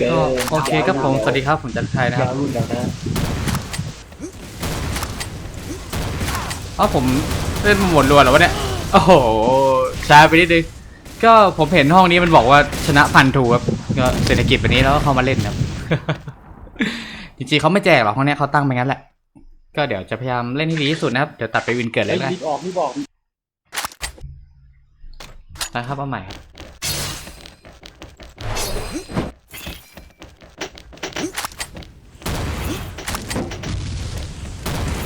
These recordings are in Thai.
เกิก็นโอเคครับผม สวัสดีครับ ผมจันทชัยนะคยารับวรุ่นแล้วนะอ๋อผมเล่นหมดรัวแล้ววะเนี่ย โอ้โห ช้าไปนิดนึง ก็ผมเห็นห้องนี้มันบอกว่าชนะพันทูครับ ก็เศรษฐกิจแบบนี้แล้วก็เข้ามาเล่นครับ จริงๆเขาไม่แจกหรอกห้องเนี้ยเขาตั้งไปงั้นแหละ ก็เดี๋ยวจะพยายามเล่นให้ดีที่สุดนะครับ เดี๋ยวตัดไปวินเกิดเลยไอ้นะรีบออกรีบออกนะครับเอาใหม่ครับ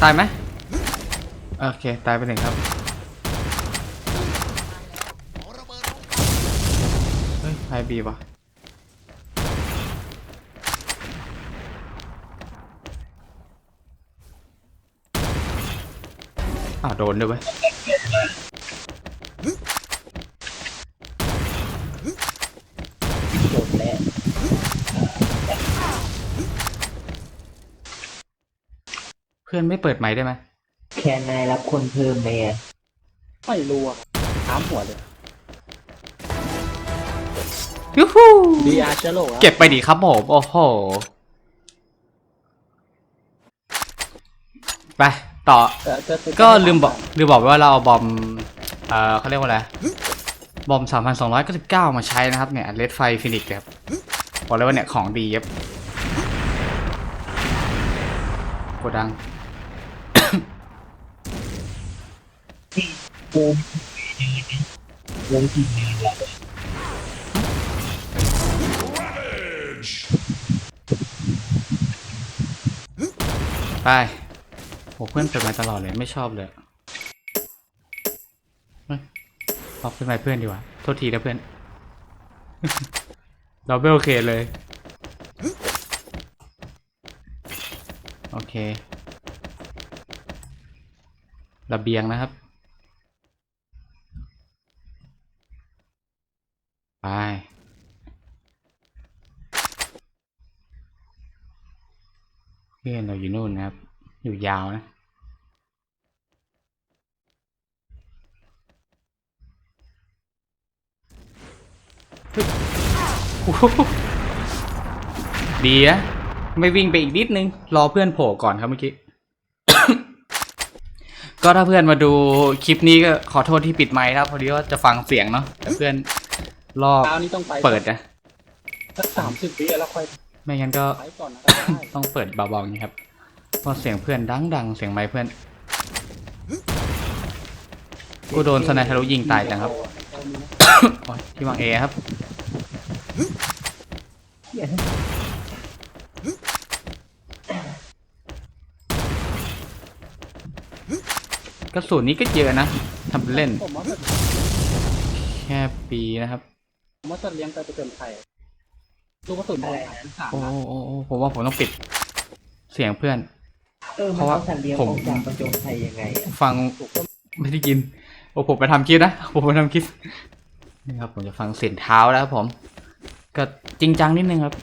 ตายไหมโอเค ตายไปหนึ่งครับ เฮ้ยไฮบีวะอ้าวโดนด้วยเว้ย จบแล้ว เพื่อนไม่เปิดไมค์ได้ไหมแค่นายรับคนเพิ่มไหมอะไม่รู้อะถามหัวเลยยูฮูดีอาร์เชโลอะเก็บไปดิครับผมโอ้โหไปต่อ เออจะจะก็ลืมบอกลืมบอกไปว่าเราเอาบอมเอ่อเขาเรียกว่าอะไร บอม 3,299 มาใช้นะครับเนี่ยเลดไฟฟินิกครับบอกเลยว่าเนี่ยของดีครับโกดัง วงกี่นแล้วไปโหเพื่อนเปิดมาตลอดเลยไม่ชอบเลยออกเป็นไมเพื่อนดีกว่า โทษทีนะเพื่อน เราไม่โอเคเลย โอเค ระเบียงนะครับ ไป เพื่อ นเราอยู่นู่นนะครับ อยู่ยาวนะเฮ้ยโอ้โหดีอะไม่วิ่งไปอีกนิดนึง รอเพื่อนโผล่ก่อนครับเมื่อกี้ ก็ถ้าเพื่อนมาดูคลิปนี้ก็ขอโทษที่ปิดไมค์ครับ พอดีว่าจะฟังเสียงเนาะแต่เพื่อนรอบเช้านี้ต้องไปเปิดนะสักสามสิบวิแล้วค่อยไม่งั้นก็ไปก่อนนะก็ได้ต้องเปิดเบาๆอย่างนี้ครับ เพราะเสียงเพื่อนดังๆเสียงไมค์เพื่อน กูโดนสไนทะลุยิงตายจังครับเอามีนะโอ๊ยที่วางเอครับกระสุนนี้ก็เยอะนะทำเป็นเล่น ผมว่าจะแค่ปีนะครับ ผมว่าจะเลี้ยงไปเป็นไข่ลูกกระสุนบอลสามโอ้นัดโอ้โอ้ผมว่าผมต้องปิด เสียงเพื่อน เออเพมันราะว่าเอาสัตว์เลี้ยงผมออกจากประจนภัยยังไงอะฟังถูกต้องไม่ได้กินโอ้ผมไปทำคลิปนะผมไปทำคลิปนี่ครับผมจะฟังเสียงเท้าแล้วครับผม ก็จริงจังนิดนึงครับ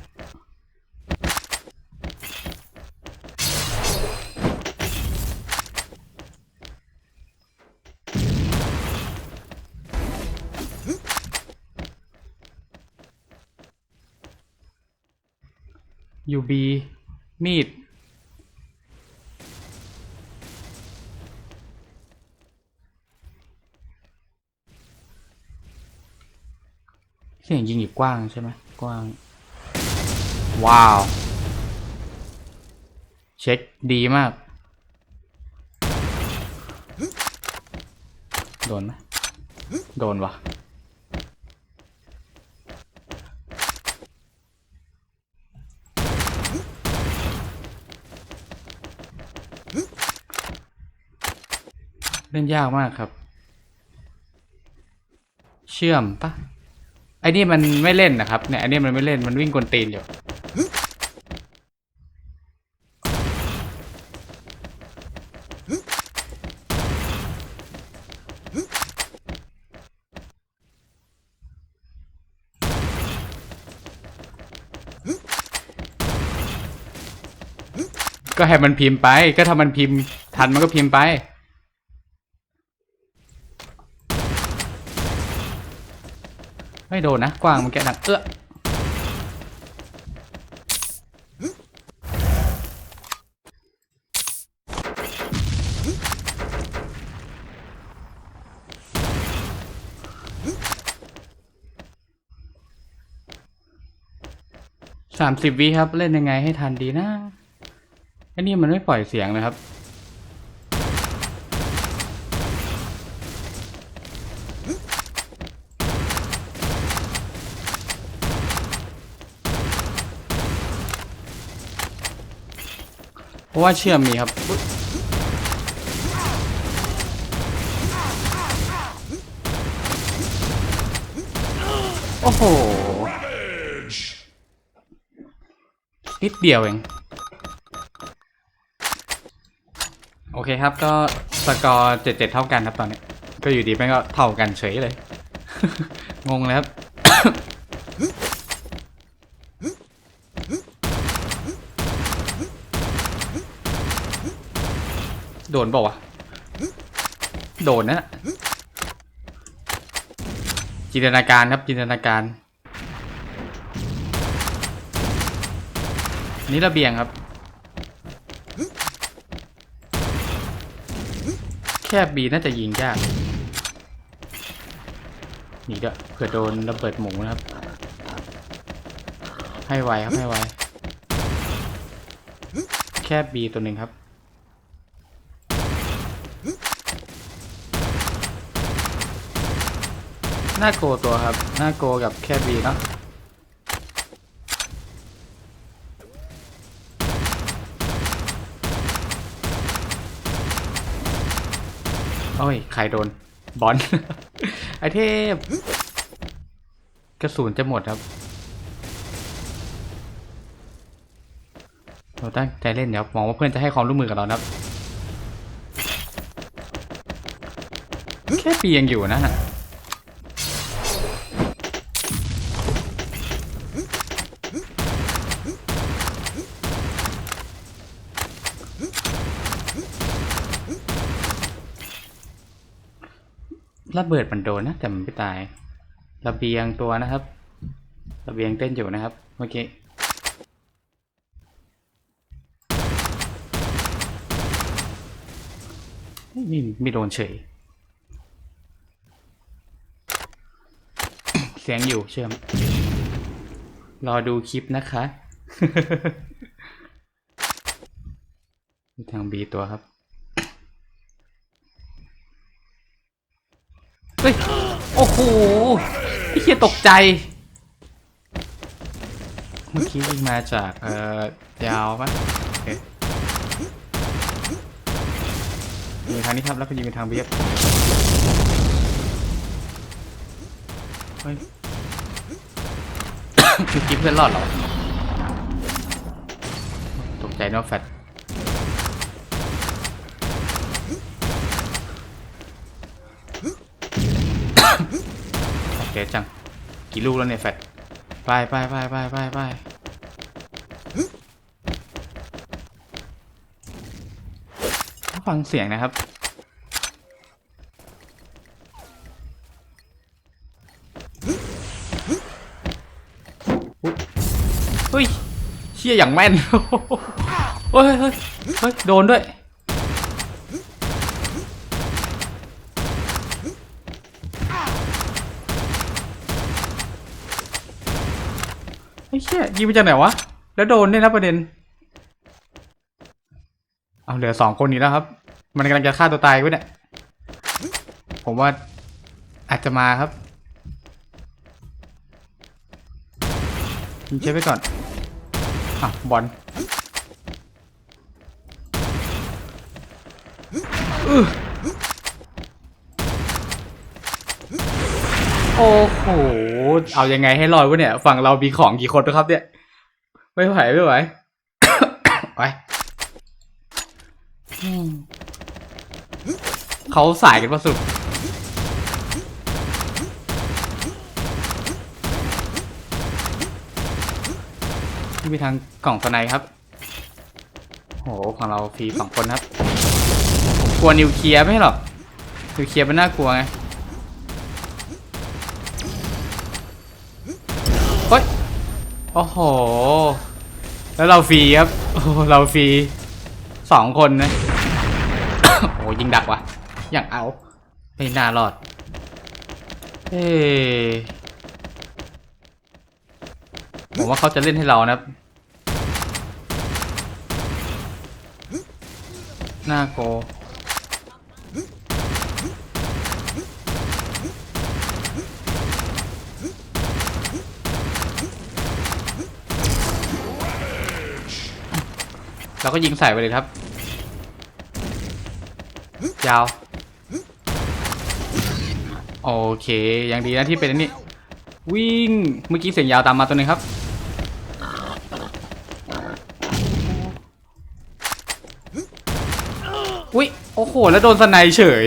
ยูบีมีด สียงยิงอยู่กว้างใช่ไหมกว้าง ว้าว เช็คดีมาก โดนไหมโดนวะเล่นยากมากครับ เชื่อมปะ ไอ้นี่มันไม่เล่นนะครับ เนี่ยไอ้นี่มันไม่เล่นมันวิ่งกวนตีนอยู่ก็ให้มันพิมพ์ไป ก็ถ้ามันพิมพ์ทันมันก็พิมพ์ไป ไม่โดนนะ กว้างมันแกหนักเออสามสิบวิครับ เล่นยังไงให้ทันดีนะไอ้นี่มันไม่ปล่อยเสียงนะครับ เพราะว่าเชื่อมมีครับ โอ้โห นิดเดียวเอง โอเคครับก็สกอร์เจ็ดเจ็ดเท่ากันครับตอนนี้ ก็อยู่ดีแม่งก็เท่ากันเฉยเลย งงเลยครับ โดนบอกว่าวะ โดนนะ จินตนาการครับจินตนาการนี่ระเบียงครับ แค่บีน่าจะยิงยากหนีด้วยเผื่อโดนระเบิดหมูนะครับ ให้ไวครับให้ไวแค่บีตัวหนึ่งครับ หน้าโกตัวครับ หน้าโกกับแค่บีเนาะโอ้ย ใครโดน บอล ไอเทพ กระสุนจะหมดครับ เราตั้งใจเล่นเดี๋ยวหวังว่าเพื่อนจะให้ความร่วมมือกับเรานะครับ แค่ปียังอยู่นะฮะ ระเบิดมันโดนนะแต่มันไม่ตาย ระเบียงตัวนะครับ ระเบียงเต้นอยู่นะครับเมื่อกี้ไม่ไม่โดนเฉย เสียงอยู่เชื่อม รอดูคลิปนะคะ ทางบีตัวครับ เฮ้ย โอ้โหไอ้เหี้ยตกใจ เมื่อกี้วิ่งมาจากเอ่อยาวปะโอเคยิงทางนี้ครับแล้วก็ยิงไปทางเบียบเฮ้ยเมื่อกี้เพื่อนรอดเหรอ ตกใจเนอะแฟด โอเคจัง กี่ลูกแล้วเนี่ยแฟดไปไปไปไปไปไปฟังเสียงนะครับ เฮ้ยเชี่ยอย่างแม่น เฮ้ยเฮ้ยเฮ้ย โดนด้วย เชี่ยยิงไปจากไหนวะ แล้วโดนด้วยนะประเด็น เอาเหลือสองคนนี้แล้วครับ มันกำลังจะฆ่าตัวตายไว้เนี่ย ผมว่าอาจจะมาครับยิงเช็ไปก่อน อะ บอลอื้อ โอ้โห เอายังไงให้รอดวะเนี่ย ฝั่งเรามีของกี่คนนะครับเนี่ย ไม่ไหวไม่ไหว ไปเขาสายกันมาสุดที่มีทางกล่องสไนครับ โห ของเราฟรีสองคนครับ กลัวนิวเคลียร์ไม่หรอก นิวเคลียร์มันน่ากลัวไง โอ้โห แล้วเราฟรีครับ โอ้เราฟรีสองคนนะ โอ้ยิงดักวะอย่างเอาไม่น่ารอด เอ้ผมว่าเขาจะเล่นให้เรานะครับหน้าโก เราก็ยิงใส่ไปเลยครับ ยาว โอเค ยังดีนะที่เป็นอันนี้ วิ่ง เมื่อกี้เสียงยาวตามมาตัวหนึงครับ อุ้ย โอ้โห แล้วโดนสไนเฉย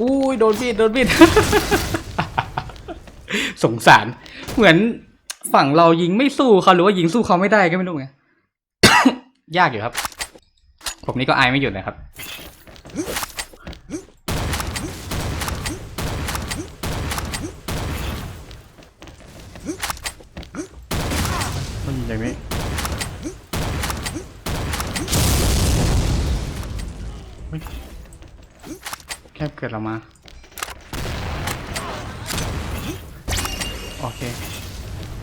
อุ้ย โดนบิดโดนบิด สงสาร เหมือนฝั่งเรายิงไม่สู้เขาหรือว่ายิงสู้เขาไม่ได้ก็ไม่รู้ไง ยากอยู่ครับ ผมนี่ก็อายไม่หยุดนะครับ มันยิงอย่างนี้ แคบเกิดเรามา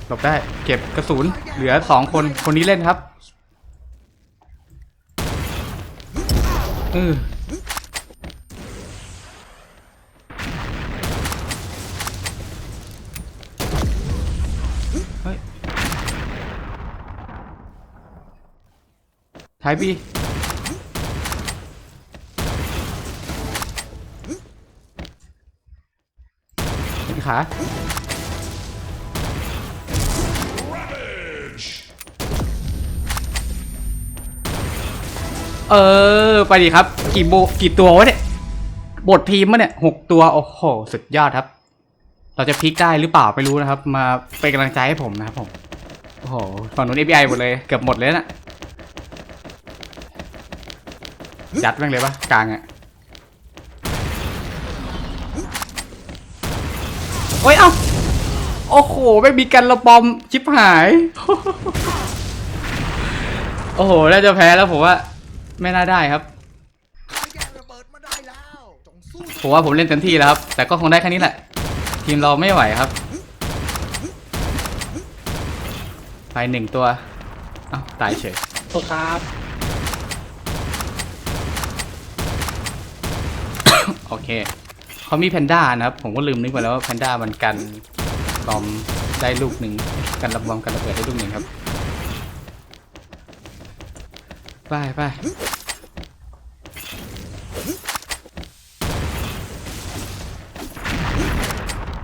หลบได้ เก็บกระสุน เหลือสองคน คนนี้เล่นครับเออเฮ้ยท้ายบีขา เออ ไปดิครับ กี่โบกี่ตัววะเนี่ย บททีมมะเนี่ยหกตัว โอ้โห สุดยอดครับ เราจะพลิกได้หรือเปล่าไม่รู้นะครับ มาเป็นกำลังใจให้ผมนะครับผม โอ้โห ฝั่งนู้น FBI หมดเลย เกือบหมดเลยนะยัดแม่งเลยปะกลางอะโอ้ย เอ้า โอ้โห ไม่มีกันระบอม ชิบหาย โอ้โห น่าจะแพ้แล้วผมว่า ไม่น่าได้ครับแยกระเบิดมาได้แล้วจงสู้ผมว่าผมเล่นเต็มที่แล้วครับ แต่ก็คงได้แค่นี้แหละ ทีมเราไม่ไหวครับไปหนึ่งตัวอ้าวตายเฉยโทษครับ โอเคเขามีแพนด้านะครับ ผมก็ลืมนึกไปแล้วว่าแพนด้ามันกันบอมได้ลูกหนึ่งกันระบอมกันระเบิดได้ลูกหนึ่งครับ ไปไป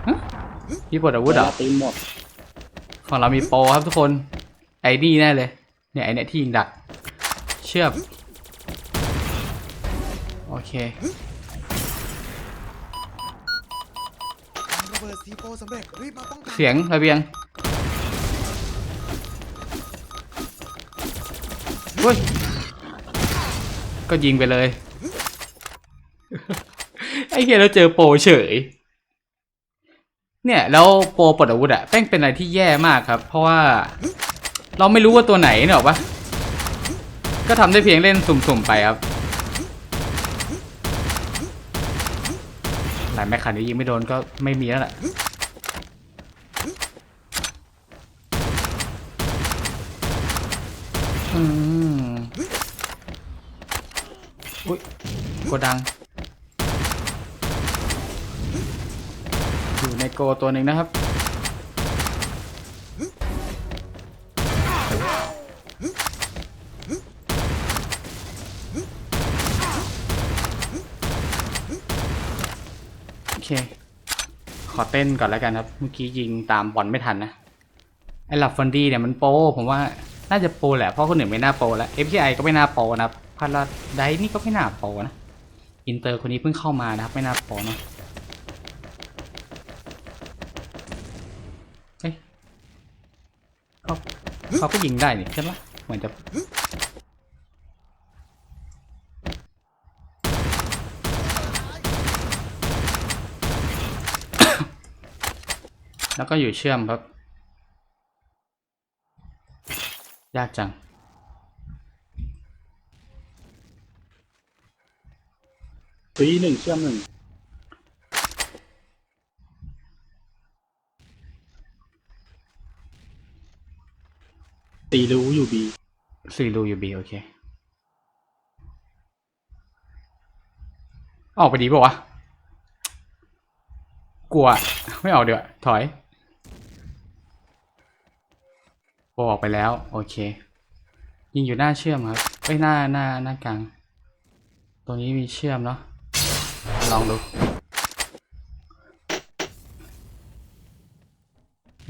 ฮะพี่ปลดอาวุธเหรอตีหมด ของเรามีโปรครับทุกคน ไอ้นี่แน่เลย เนี่ยไอ้เนี่ยที่ยิงดัก เชื่อม โอเคทำระเบิดซีโฟสำเร็จรีบมาป้องกันเสียงระเบียงเฮ้ย ก็ยิงไปเลย ไอ้เฮียเราเจอโปเฉย เนี่ย แล้วโปปลดอาวุธอะแป้งเป็นอะไรที่แย่มากครับ เพราะว่า เราไม่รู้ว่าตัวไหนเนี่ยหรอกปะก็ทำได้เพียงเล่นสุ่มๆไปครับหลายแมคคันนี้ยิงไม่โดนก็ไม่มีแล้วแหละอืม อุ้ยโกดัง อยู่ในโกตัวหนึ่งนะครับ โอเค ขอเต้นก่อนแล้วกันครับ เมื่อกี้ยิงตามบอลไม่ทันนะ ไอ้หลับฟันดีเนี่ยมันโปรผมว่าน่าจะโปแหละเพราะคนอื่นไม่น่าโปแล้ว FPI ก็ไม่น่าโปนะครับ พาราไดนี่ก็ไม่น่าโปรนะ อินเตอร์คนนี้เพิ่งเข้ามานะครับ ไม่น่าโปรเนอะเฮ้ยเขาเขาก็ยิงได้นี่ใช่ไหมเหมือนจะแล้วก็อยู่เชื่อมครับ ยากจัง ตีหนึ่งเชื่อมหนึ่งสีรูอยู่บีสี่รูอยู่บีโอเค ออกไปดีป่าวะ กลัว ไม่ออกเดี๋ยวถอยโอออกไปแล้ว โอเค ยิงอยู่หน้าเชื่อมครับไอ้หน้าหน้าหน้ากลาง ตรงนี้มีเชื่อมเนาะ ลองดู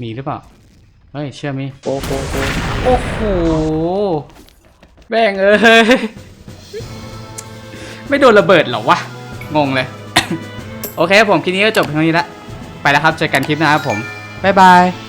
มีหรือเปล่า เฮ้ย เชื่อมีโอ้โหโอ้โหแม่งเอ้ย ไม่โดนระเบิดเหรอวะ งงเลย โอเคผมคลิปนี้ก็จบเพียงเท่านี้ละ ไปแล้วครับ เจอกันคลิปหน้าครับผม บ๊ายบาย